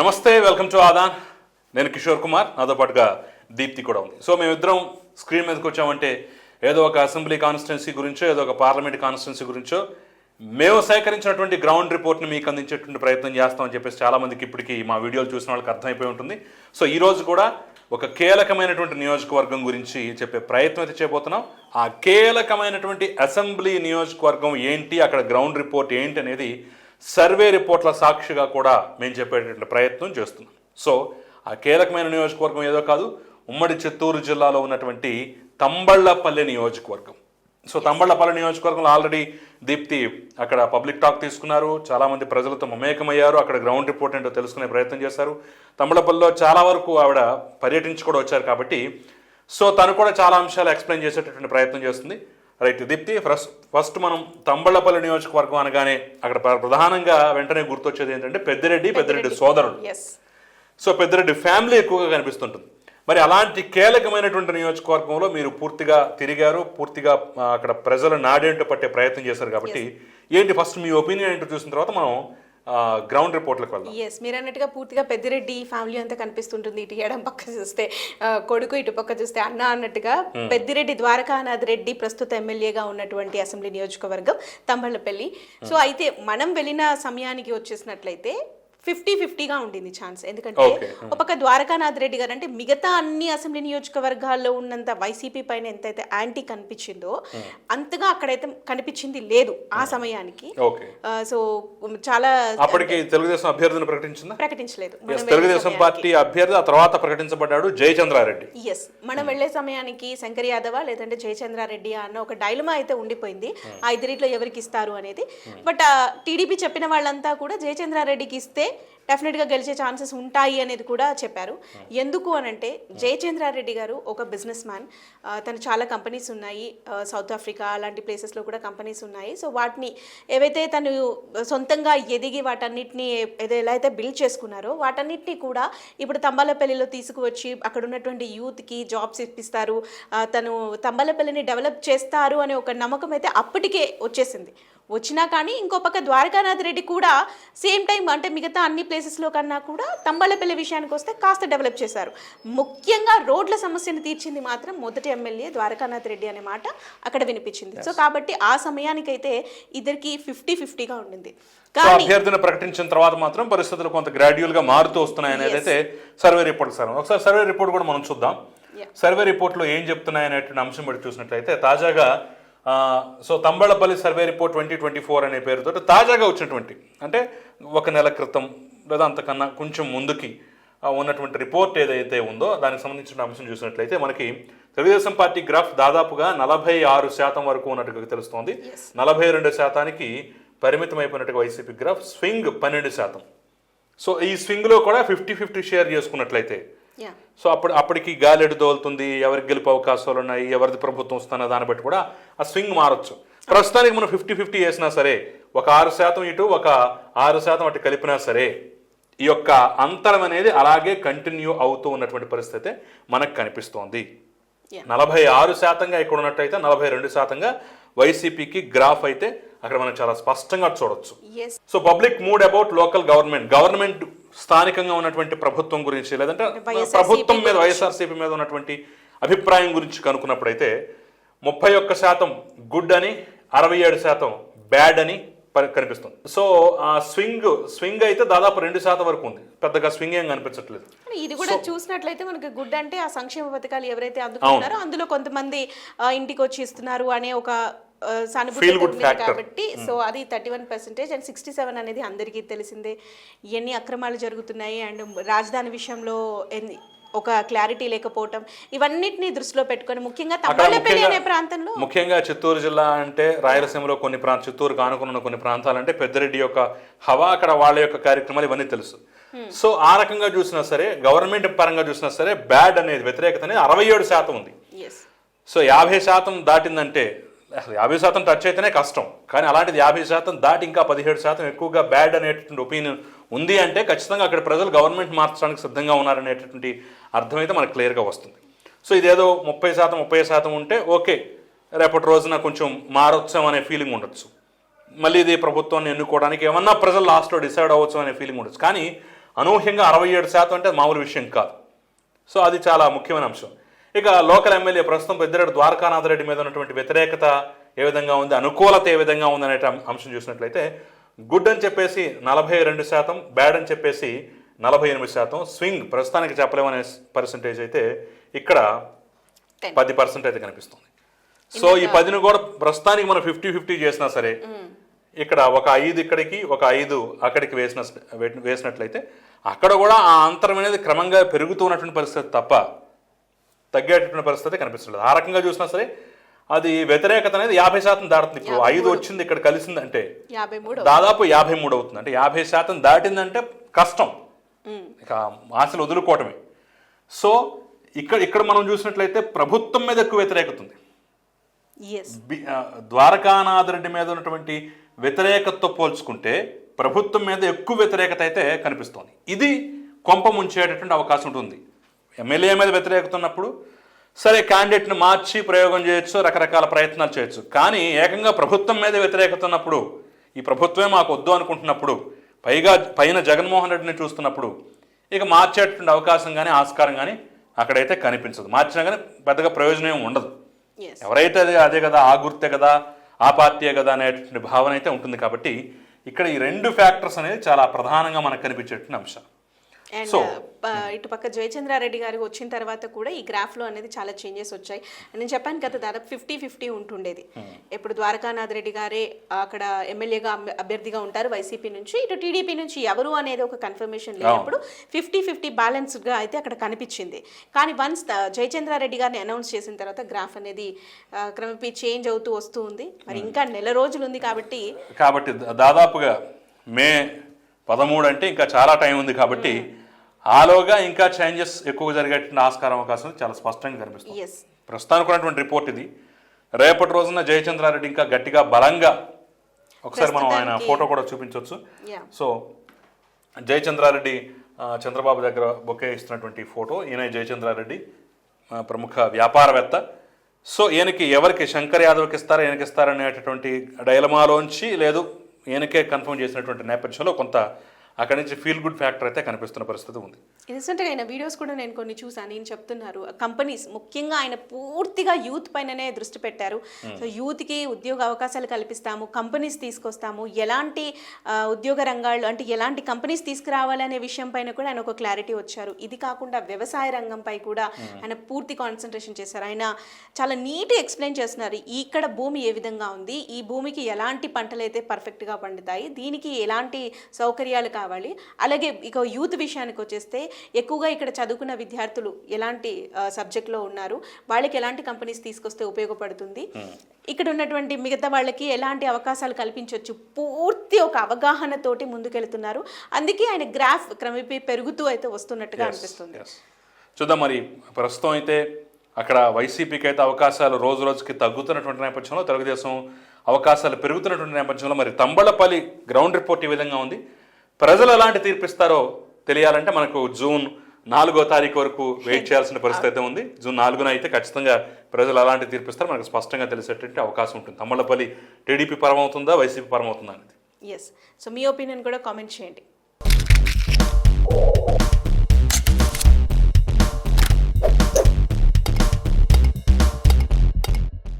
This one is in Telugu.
నమస్తే వెల్కమ్ టు ఆదాన్. నేను కిషోర్ కుమార్ నాతో పాటుగా దీప్తి కూడా ఉంది. సో మేమిద్దరం స్క్రీన్ మీదకి వచ్చామంటే ఏదో ఒక అసెంబ్లీ కాన్స్టిట్యున్సీ గురించో ఏదో ఒక పార్లమెంట్ కాన్స్టిట్యున్సీ గురించో మేము సేకరించినటువంటి గ్రౌండ్ రిపోర్ట్ని మీకు అందించేటువంటి ప్రయత్నం చేస్తామని చెప్పేసి చాలామందికి ఇప్పటికీ మా వీడియోలు చూసిన వాళ్ళకి అర్థమైపోయి ఉంటుంది. సో ఈరోజు కూడా ఒక కీలకమైనటువంటి నియోజకవర్గం గురించి చెప్పే ప్రయత్నం అయితే చేయబోతున్నాం. ఆ కీలకమైనటువంటి అసెంబ్లీ నియోజకవర్గం ఏంటి అక్కడ గ్రౌండ్ రిపోర్ట్ ఏంటి అనేది సర్వే రిపోర్ట్ల సాక్షిగా కూడా మేము చెప్పేటటువంటి ప్రయత్నం చేస్తున్నాం. సో ఆ కీలకమైన నియోజకవర్గం ఏదో కాదు ఉమ్మడి చిత్తూరు జిల్లాలో ఉన్నటువంటి తంబళ్ళపల్లి నియోజకవర్గం. సో తంబళ్ళపల్లి నియోజకవర్గంలో ఆల్రెడీ దీప్తి అక్కడ పబ్లిక్ టాక్ తీసుకున్నారు. చాలామంది ప్రజలతో మమేకమయ్యారు. అక్కడ గ్రౌండ్ రిపోర్ట్ ఏంటో తెలుసుకునే ప్రయత్నం చేశారు. తంబళ్ళపల్లిలో చాలా వరకు ఆవిడ పర్యటించి కూడా వచ్చారు కాబట్టి సో తను కూడా చాలా అంశాలు ఎక్స్ప్లెయిన్ చేసేటటువంటి ప్రయత్నం చేస్తుంది. రైట్ దీప్తి ఫస్ట్ ఫస్ట్ మనం తంబళ్ళపల్లి నియోజకవర్గం అనగానే అక్కడ ప్ర- ప్రధానంగా వెంటనే గుర్తొచ్చేది ఏంటంటే పెద్దిరెడ్డి పెద్దిరెడ్డి సోదరుడు. సో పెద్దిరెడ్డి ఫ్యామిలీ ఎక్కువగా కనిపిస్తుంటుంది. మరి అలాంటి కీలకమైనటువంటి నియోజకవర్గంలో మీరు పూర్తిగా తిరిగారు పూర్తిగా అక్కడ ప్రజల నాడేంటో పట్టే ప్రయత్నం చేశారు కాబట్టి ఏంటి ఫస్ట్ మీ ఒపీనియన్ ఏంటో చూసిన తర్వాత మనం గ్రౌండ్ రిపోర్ట్లకు వెళ్దాం. ఎస్ మీరు అన్నట్టుగా పూర్తిగా పెద్దిరెడ్డి ఫ్యామిలీ అంతా కనిపిస్తుంటుంది. ఇటు ఎడం పక్క చూస్తే కొడుకు ఇటు పక్క చూస్తే అన్న అన్నట్టుగా పెద్దిరెడ్డి ద్వారకానాథ్ రెడ్డి ప్రస్తుత ఎమ్మెల్యేగా ఉన్నటువంటి అసెంబ్లీ నియోజకవర్గం తంబళ్ళపల్లి. సో అయితే మనం వెళ్ళిన సమయానికి వచ్చేసినట్లయితే ఫిఫ్టీ ఫిఫ్టీగా ఉండింది ఛాన్స్. ఎందుకంటే. ఒక పక్క ద్వారకానాథ్ రెడ్డి గారు అంటే మిగతా అన్ని అసెంబ్లీ నియోజకవర్గాల్లో ఉన్నంత వైసీపీ పైన ఎంతైతే యాంటీ కనిపించిందో అంతగా అక్కడైతే కనిపించింది లేదు ఆ సమయానికి. సో చాలా అప్పటికి తెలుగుదేశం అభ్యర్థిని ప్రకటించిందా? ప్రకటించలేదు. తెలుగుదేశం పార్టీ అభ్యర్థి ఆ తర్వాత ప్రకటించబడ్డాడు జయచంద్రారెడ్డి. ఎస్ మనం వెళ్ళే సమయానికి శంకర్ యాదవ లేదంటే జయచంద్రారెడ్డి అన్న ఒక డైలమా అయితే ఉండిపోయింది. ఆ. ఇద్దరిట్లో ఎవరికి ఇస్తారు అనేది. బట్ టీడీపీ చెప్పిన వాళ్ళంతా కూడా జయచంద్రారెడ్డికి ఇస్తే డెఫినెట్గా గెలిచే ఛాన్సెస్ ఉంటాయి అనేది కూడా చెప్పారు. ఎందుకు అనంటే జయచంద్రారెడ్డి గారు ఒక బిజినెస్ మ్యాన్. తను చాలా కంపెనీస్ ఉన్నాయి. సౌత్ ఆఫ్రికా అలాంటి ప్లేసెస్లో కూడా కంపెనీస్ ఉన్నాయి. సో వాటిని ఏవైతే తను సొంతంగా ఎదిగి వాటన్నిటిని ఏదో ఎలా అయితే బిల్డ్ చేసుకున్నారో వాటన్నిటిని కూడా ఇప్పుడు తంబాలపల్లిలో తీసుకువచ్చి అక్కడ ఉన్నటువంటి యూత్కి జాబ్స్ ఇప్పిస్తారు. తను తంబాలపల్లిని డెవలప్ చేస్తారు అనే ఒక నమ్మకం అయితే అప్పటికే వచ్చేసింది. వచ్చినా కానీ ఇంకో పక్క ద్వారకానాథ్ రెడ్డి కూడా సేమ్ టైం అంటే మిగతా అన్ని ప్లేసెస్లో కన్నా కూడా తంబాలపల్లి విషయానికి వస్తే కాస్త డెవలప్ చేశారు. ముఖ్యంగా రోడ్ల సమస్యను తీర్చింది మాత్రం మొదటి ఎమ్మెల్యే ద్వారకానాథ్ రెడ్డి అనే మాట అక్కడ వినిపించింది. సో కాబట్టి ఆ సమయానికైతే ఇద్దరికి ఫిఫ్టీ ఫిఫ్టీగా ఉండింది అభ్యర్థిని ప్రకటించిన తర్వాత మాత్రం పరిస్థితులు కొంత గ్రాడ్యువల్గా మారుతూ వస్తున్నాయి అనేది అయితే సర్వే రిపోర్ట్ సార్ ఒకసారి సర్వే రిపోర్ట్ కూడా మనం చూద్దాం. సర్వే రిపోర్ట్లో ఏం చెప్తున్నాయి అనేటువంటి అంశం బట్టి చూసినట్లయితే తాజాగా so Thamballapalle survey report twenty twenty four అనే పేరుతో తాజాగా వచ్చినటువంటి అంటే ఒక నెల క్రితం లేదా అంతకన్నా కొంచెం ముందుకి ఉన్నటువంటి రిపోర్ట్ ఏదైతే ఉందో దానికి సంబంధించిన అంశం చూసినట్లయితే మనకి తెలుగుదేశం పార్టీ గ్రాఫ్ దాదాపుగా నలభై ఆరు శాతం వరకు ఉన్నట్టుగా తెలుస్తోంది. నలభై రెండు శాతానికి పరిమితం అయిపోయినట్టుగా వైసీపీ గ్రాఫ్ స్వింగ్ పన్నెండు శాతం. సో ఈ స్వింగ్లో కూడా ఫిఫ్టీ ఫిఫ్టీ షేర్ చేసుకున్నట్లయితే సో అప్పుడు అప్పటికి గాలిడు దోలుతుంది ఎవరికి గెలుపు అవకాశాలు ఉన్నాయి ఎవరిది ప్రభుత్వం వస్తున్న దాన్ని బట్టి కూడా ఆ స్వింగ్ మారచ్చు. ప్రస్తుతానికి మనం ఫిఫ్టీ ఫిఫ్టీ వేసినా సరే ఒక ఆరు శాతం ఇటు ఒక ఆరు శాతం అటు కలిపినా సరే ఈ యొక్క అంతరం అనేది అలాగే కంటిన్యూ అవుతూ ఉన్నటువంటి పరిస్థితి మనకు కనిపిస్తోంది. నలభై ఆరు శాతంగా ఇక్కడ ఉన్నట్టయితే నలభై రెండు శాతంగా వైసీపీకి గ్రాఫ్ అయితే అక్కడ మనం చాలా స్పష్టంగా చూడొచ్చు. So public mood about local government. Government స్థానికంగా ఉన్నటువంటి ప్రభుత్వం గురించి లేదంటే ప్రభుత్వం మీద. వైఎస్ఆర్సీపీ మీద ఉన్నటువంటి అభిప్రాయం గురించి కనుక్కున్నప్పుడైతే ముప్పై ఒక్క శాతం గుడ్ అని అరవై ఏడు శాతం బ్యాడ్ అని కనిపిస్తుంది. సో ఆ స్వింగ్ స్వింగ్ అయితే దాదాపు రెండు శాతం వరకు ఉంది. పెద్దగా స్వింగ్ ఏం కనిపించట్లేదు. కానీ ఇది కూడా చూసినట్లయితే మనకి గుడ్ అంటే ఆ సంక్షేమ పథకాలు ఎవరైతే అందుకుంటున్నారో అందులో కొంతమంది ఇంటికి వచ్చి ఇస్తున్నారు అనే ఒక. కాబట్టి సో అది thirty one percentage and sixty seven అనేది అందరికీ తెలిసిందే. ఎన్ని అక్రమాలు జరుగుతున్నాయి అండ్ రాజధాని విషయంలో ఎన్ని- ఒక క్లారిటీ లేకపోవటం ఇవన్నిటిని దృష్టిలో పెట్టుకొని ముఖ్యంగా అనే ప్రాంతంలో ముఖ్యంగా చిత్తూరు జిల్లా అంటే రాయలసీమలో కొన్ని ప్రాంత చిత్తూరు కానుకున్న కొన్ని ప్రాంతాలంటే పెద్దిరెడ్డి యొక్క హవా అక్కడ వాళ్ళ యొక్క కార్యక్రమాలు ఇవన్నీ తెలుసు. సో ఆ రకంగా చూసినా సరే గవర్నమెంట్ పరంగా చూసినా సరే బ్యాడ్ అనేది వ్యతిరేకత అనేది అరవై ఏడు శాతం ఉంది. సో యాభై శాతం దాటిందంటే అసలు యాభై శాతం టచ్ అయితేనే కష్టం. కానీ అలాంటిది యాభై శాతం దాటి ఇంకా పదిహేడు శాతం ఎక్కువగా బ్యాడ్ అనేటటువంటి ఒపీనియన్ ఉంది అంటే ఖచ్చితంగా అక్కడ ప్రజలు గవర్నమెంట్ మార్చడానికి సిద్ధంగా ఉన్నారనేటటువంటి అర్థమైతే మనకు క్లియర్గా వస్తుంది. సో ఇదేదో ముప్పై శాతం ముప్పై శాతం ఉంటే ఓకే రేపటి రోజున కొంచెం మారొచ్చాం అనే ఫీలింగ్ ఉండొచ్చు. మళ్ళీ ఇది ప్రభుత్వాన్ని ఎన్నుకోవడానికి ఏమన్నా ప్రజలు లాస్ట్లో డిసైడ్ అవ్వచ్చు అనే ఫీలింగ్ ఉండొచ్చు. కానీ అనూహ్యంగా అరవై ఏడు శాతం అంటే మామూలు విషయం కాదు. సో అది చాలా ముఖ్యమైన అంశం. ఇక లోకల్ ఎమ్మెల్యే ప్రస్తుతం పెద్దిరెడ్డి ద్వారకానాథ్ రెడ్డి మీద ఉన్నటువంటి వ్యతిరేకత ఏ విధంగా ఉంది అనుకూలత ఏ విధంగా ఉంది అనే అంశం చూసినట్లయితే గుడ్ అని చెప్పేసి నలభై రెండు శాతం బ్యాడ్ అని చెప్పేసి నలభై ఎనిమిది శాతం స్వింగ్ ప్రస్తుతానికి చెప్పలేమనే పర్సంటేజ్ అయితే ఇక్కడ. పది పర్సెంట్ అయితే కనిపిస్తుంది సో ఈ పదిని కూడా ప్రస్తుతానికి మనం ఫిఫ్టీ ఫిఫ్టీ చేసినా సరే ఇక్కడ ఒక ఐదు ఇక్కడికి ఒక ఐదు అక్కడికి వేసిన వేసినట్లయితే అక్కడ కూడా ఆ అంతరం అనేది క్రమంగా పెరుగుతున్నటువంటి పరిస్థితి తప్ప తగ్గేటటువంటి పరిస్థితి కనిపిస్తుంది ఆ రకంగా చూసినా సరే అది వ్యతిరేకత అనేది యాభై శాతం దాటుతుంది. ఇప్పుడు ఐదు వచ్చింది ఇక్కడ కలిసిందంటే యాభై మూడు దాదాపు యాభై మూడు అవుతుంది. అంటే యాభై శాతం దాటిందంటే కష్టం. ఇక ఆశలు వదులుకోవటమే. సో ఇక్కడ ఇక్కడ మనం చూసినట్లయితే ప్రభుత్వం మీద ఎక్కువ వ్యతిరేకత ఉంది. ద్వారకానాథ్ రెడ్డి మీద ఉన్నటువంటి వ్యతిరేకతతో పోల్చుకుంటే ప్రభుత్వం మీద ఎక్కువ వ్యతిరేకత అయితే కనిపిస్తోంది. ఇది కొంప ముంచేటటువంటి అవకాశం ఉంటుంది. ఎమ్మెల్యే మీద వ్యతిరేకత ఉన్నప్పుడు సరే క్యాండిడేట్ని మార్చి ప్రయోగం చేయొచ్చు రకరకాల ప్రయత్నాలు చేయొచ్చు. కానీ ఏకంగా ప్రభుత్వం మీద వ్యతిరేకత ఉన్నప్పుడు ఈ ప్రభుత్వమే మాకు వద్దు అనుకుంటున్నప్పుడు పైగా పైన జగన్మోహన్ రెడ్డిని చూస్తున్నప్పుడు ఇక మార్చేటటువంటి అవకాశం కానీ ఆస్కారం కానీ అక్కడైతే కనిపించదు. మార్చినా కానీ పెద్దగా ప్రయోజనం ఏమి ఉండదు ఎవరైతే అదే అదే కదా ఆ గుర్తే కదా ఆ పార్టీయే కదా అనేటువంటి భావన అయితే ఉంటుంది కాబట్టి ఇక్కడ ఈ రెండు ఫ్యాక్టర్స్ అనేది చాలా ప్రధానంగా మనకు కనిపించేటువంటి అంశం. అండ్ So- ఇటు పక్క జయచంద్రారెడ్డి గారు వచ్చిన తర్వాత కూడా ఈ గ్రాఫ్లో అనేది చాలా చేంజెస్ వచ్చాయి. నేను చెప్పాను కదా దాదాపు ఫిఫ్టీ ఫిఫ్టీ ఉంటుండేది. ఇప్పుడు ద్వారకానాథ్ రెడ్డి గారే అక్కడ ఎమ్మెల్యేగా అభ్య- అభ్యర్థిగా ఉంటారు వైసీపీ నుంచి. ఇటు టీడీపీ నుంచి ఎవరు అనేది ఒక కన్ఫర్మేషన్ లేనప్పుడు ఫిఫ్టీ ఫిఫ్టీ బ్యాలెన్స్డ్గా అయితే అక్కడ కనిపించింది. కానీ వన్స్ జయచంద్రారెడ్డి గారిని అనౌన్స్ చేసిన తర్వాత గ్రాఫ్ అనేది క్రమేపీ చేంజ్ అవుతూ వస్తూ ఉంది. మరి ఇంకా నెల రోజులు ఉంది కాబట్టి కాబట్టి దాదాపుగా మే పదమూడు అంటే ఇంకా చాలా టైం ఉంది కాబట్టి ఆలోగా ఇంకా చేంజెస్ ఎక్కువ జరిగేటువంటి ఆస్కారం అవకాశం చాలా స్పష్టంగా కనిపిస్తుంది. ప్రస్తుతానికి ఉన్నటువంటి రిపోర్ట్ ఇది. రేపటి రోజున జయచంద్రారెడ్డి ఇంకా గట్టిగా బలంగా ఒకసారి మనం ఆయన ఫోటో కూడా చూపించవచ్చు. సో జయచంద్రారెడ్డి చంద్రబాబు దగ్గర బొకే ఇస్తున్నటువంటి ఫోటో. ఈయన జయచంద్రారెడ్డి ప్రముఖ వ్యాపారవేత్త. సో ఈయనకి ఎవరికి శంకర్ యాదవ్కి ఇస్తారా ఈయనకి ఇస్తారా అనేటటువంటి డైలమాలోంచి లేదు ఈయనకే కన్ఫర్మ్ చేసినటువంటి నేపథ్యంలో కొంత అక్కడి నుంచి ఫీల్ గుడ్ ఫ్యాక్టర్ అయితే కనిపిస్తున్న పరిస్థితి ఉంది. రీసెంట్గా ఆయన వీడియోస్ కూడా నేను కొన్ని చూసాను నేను చెప్తున్నారు. కంపెనీస్ ముఖ్యంగా ఆయన పూర్తిగా యూత్ పైననే దృష్టి పెట్టారు. సో యూత్కి ఉద్యోగ అవకాశాలు కల్పిస్తాము కంపెనీస్ తీసుకొస్తాము. ఎలాంటి ఉద్యోగ రంగాలు అంటే ఎలాంటి కంపెనీస్ తీసుకురావాలనే విషయం పైన కూడా ఆయన ఒక క్లారిటీ వచ్చారు. ఇది కాకుండా వ్యవసాయ రంగంపై కూడా ఆయన పూర్తి కాన్సన్ట్రేషన్ చేశారు. ఆయన చాలా నీట్గా ఎక్స్ప్లెయిన్ చేస్తున్నారు. ఇక్కడ భూమి ఏ విధంగా ఉంది? ఈ భూమికి ఎలాంటి పంటలు అయితే పర్ఫెక్ట్గా పండుతాయి? దీనికి ఎలాంటి సౌకర్యాలు కావాలి అలాగే ఇక యూత్ విషయానికి వచ్చేస్తే ఎక్కువగా ఇక్కడ చదువుకున్న విద్యార్థులు ఎలాంటి సబ్జెక్ట్లో ఉన్నారు వాళ్ళకి ఎలాంటి కంపెనీస్ తీసుకొస్తే ఉపయోగపడుతుంది. ఇక్కడ ఉన్నటువంటి మిగతా వాళ్ళకి ఎలాంటి అవకాశాలు కల్పించవచ్చు పూర్తి ఒక అవగాహనతోటి ముందుకెళ్తున్నారు. అందుకే ఆయన గ్రాఫ్ క్రమేపీ పెరుగుతూ అయితే వస్తున్నట్టుగా అనిపిస్తుంది. చూద్దాం మరి ప్రస్తుతం అయితే అక్కడ వైసీపీకి అయితే అవకాశాలు రోజు రోజుకి తగ్గుతున్నటువంటి నేపథ్యంలో తెలుగుదేశం అవకాశాలు పెరుగుతున్నటువంటి నేపథ్యంలో మరి తంబళపల్లి గ్రౌండ్ రిపోర్ట్ ఈ విధంగా ఉంది. ప్రజలు ఎలాంటి తీర్పిస్తారో తెలియాలంటే మనకు జూన్ నాలుగో తారీఖు వరకు వెయిట్ చేయాల్సిన పరిస్థితి అయితే ఉంది. జూన్ నాలుగున అయితే ఖచ్చితంగా ప్రజలు అలాంటి తీర్పిస్తారు మనకు స్పష్టంగా తెలిసేటువంటి అవకాశం ఉంటుంది. తమ్మళ్ళపల్లి టీడీపీ పరం అవుతుందా వైసీపీ పరం అవుతుందా అనేది? ఎస్ సో మీ ఒపీనియన్ కూడా కామెంట్ చేయండి.